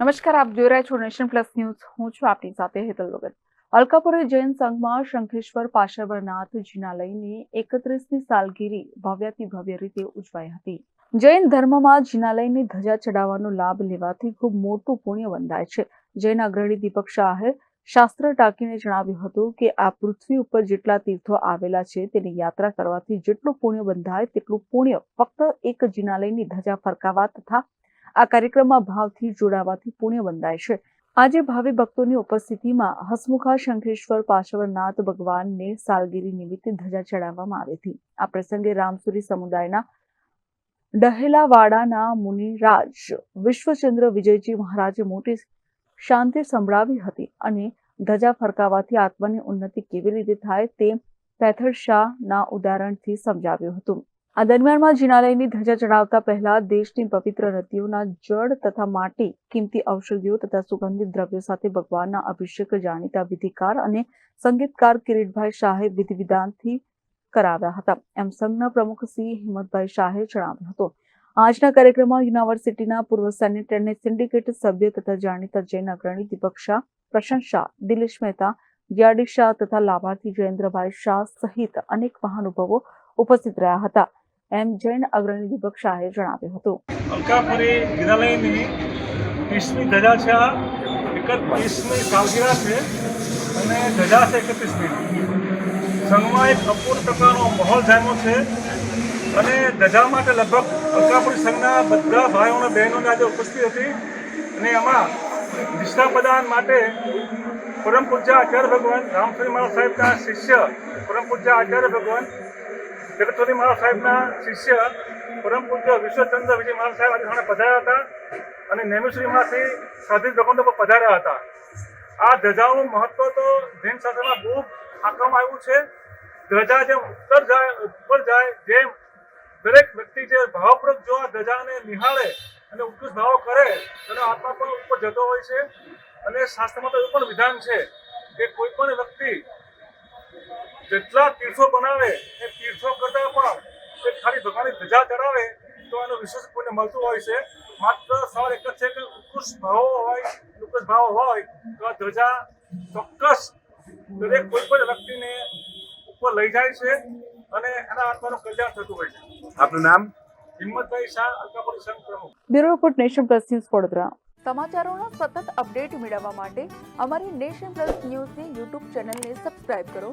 નમસ્કાર, આપ જોઈ રહ્યા છો નેશન પ્લસ ન્યૂઝ. હું છું આપની સાથે હેતલ વગર. અલકાપુરી જૈન સંઘમાં શંખેશ્વર પાર્શ્વનાથજીના લઈને એકત્રીસમી સાલગીરી ભવ્યાતિ ભવ્ય રીતે ઉજવાઈ હતી. જૈન ધર્મમાં જિનાલયની ધજા ચડાવવાનો લાભ લેવાથી ખૂબ મોટું પુણ્ય બંધાય છે. જૈન અગ્રણી દીપક શાહે શાસ્ત્ર ટાંકીને જણાવ્યું હતું કે, આ પૃથ્વી ઉપર જેટલા તીર્થો આવેલા છે તેની યાત્રા કરવાથી જેટલું પુણ્ય બંધાય તેટલું પુણ્ય ફક્ત એક જિનાલયની ધજા ફરકાવવા તથા આ કાર્યક્રમમાં ભાવથી જોડાવાથી પુણ્ય બંધાય છે. આજે ભાવિ ભક્તોની ઉપસ્થિતિમાં હસમુખા શંખેશ્વર પાર્શ્વનાથ ભગવાનને સાલગીરી નિમિત્તે ધજા ચડાવવામાં આવી હતી. આ પ્રસંગે રામસુરી સમુદાયના ડહેલાવાડાના મુનિરાજ વિશ્વચંદ્ર વિજયજી મહારાજે મોટી શાંતિ સંભળાવી હતી અને ધજા ફરકાવાથી આત્માની ઉન્નતિ કેવી રીતે થાય તે પેથર શાહના ઉદાહરણથી સમજાવ્યું હતું. આ દરમિયાનમાં જિનાલયની ધજા ચડાવતા પહેલા દેશની પવિત્ર નદીઓના જળ તથા માટી, કિંમતી ઔષધિઓ તથા સુગંધિત દ્રવ્યો સાથે ભગવાનના અભિષેક જાણીતા વિધિકાર અને સંગીતકાર કિરીટભાઈ શાહે વિધિ વિધાનથી કરાવ્યા હતા. એમ સંઘના પ્રમુખ સી. હિંમતભાઈ શાહે જણાવ્યું હતું. આજના કાર્યક્રમમાં યુનિવર્સિટીના પૂર્વ સેનેટર અને સિન્ડિકેટ સભ્ય તથા જાણીતા જૈન અગ્રણી દીપક શાહ, પ્રશાંત શાહ, દિલેશ મહેતા જીઆરડી શાહ તથા લાભાર્થી જયેન્દ્રભાઈ શાહ સહિત અનેક મહાનુભાવો ઉપસ્થિત રહ્યા હતા. એમ જૈન અગ્રણી દીપક શાહે જણાવ્યું હતું. અંકાપુરી વિદ્યાલયની વીસમી ધજા છે આ. એકત્રીસમી સાલગીરા છે અને ધજા છે એકત્રીસમી. સંઘમાં એક અપૂર્વ પ્રકારનો માહોલ જામ્યો છે અને ધજા માટે લગભગ અંકાપુરી સંઘના બધા ભાઈઓ અને બહેનોને આજે ઉપસ્થિત હતી અને એમાં નિષ્ઠા પ્રદાન માટે પરમ પૂજ્ય આચાર્ય ભગવાન રામશ્રી મહારાજ સાહેબના શિષ્ય પરમ પૂજ્ય આચાર્ય ભગવાન જગતવતી મહારાજ સાહેબના શિષ્ય પરમ પૂજ્ય વિશ્વચંદ્ર વિજય મહારાજ સાહેબ આજે પધાર્યા હતા અને નેમિશ્રીમાંથી સાધિત ભગવાન પર પધાર્યા હતા. આ ધજાનું મહત્વ તો જૈન શાસ્ત્રમાં બહુ આંકવામાં આવ્યું છે. ધજા જેમ ઉત્તર જાય, ઉપર જાય જેમ દરેક વ્યક્તિ જે ભાવપૂર્વક જો આ ધજાને નિહાળે અને ઉત્કૃષ્ટ ભાવ કરે, તેનો આત્મા પણ ઉપર જતો હોય છે. અને શાસ્ત્રમાં તો એવું પણ વિધાન છે કે કોઈ પણ જેટલા તીર્થો બનાવે એ તીર્થો કરતાં પણ એ ખાલી ભગવાનની ધજા ચડાવે તો એનું વિશેષ પુણ્ય મળતું હોય છે. માત્ર સવાલ એક જ છે કે ઉત્કૃષ્ટ ભાવો હોય ઉત્કૃષ્ટ ભાવ હોય તો આ ધજા ચોક્કસ દરેક કોઈ પણ વ્યક્તિને ઉપર લઈ જાય છે અને એના આત્માનું કલ્યાણ થતું હોય છે. આપનું નામ? હિંમતભાઈ શાહ અલકાપુરી સંઘ પ્રમુખ. Bureau report nation plus news Vadodara. સમાચારોના સતત અપડેટ મેળવવા માટે અમારી નેશન પ્લસ ન્યૂઝની યુટ્યુબ ચેનલને સબસ્ક્રાઇબ કરો.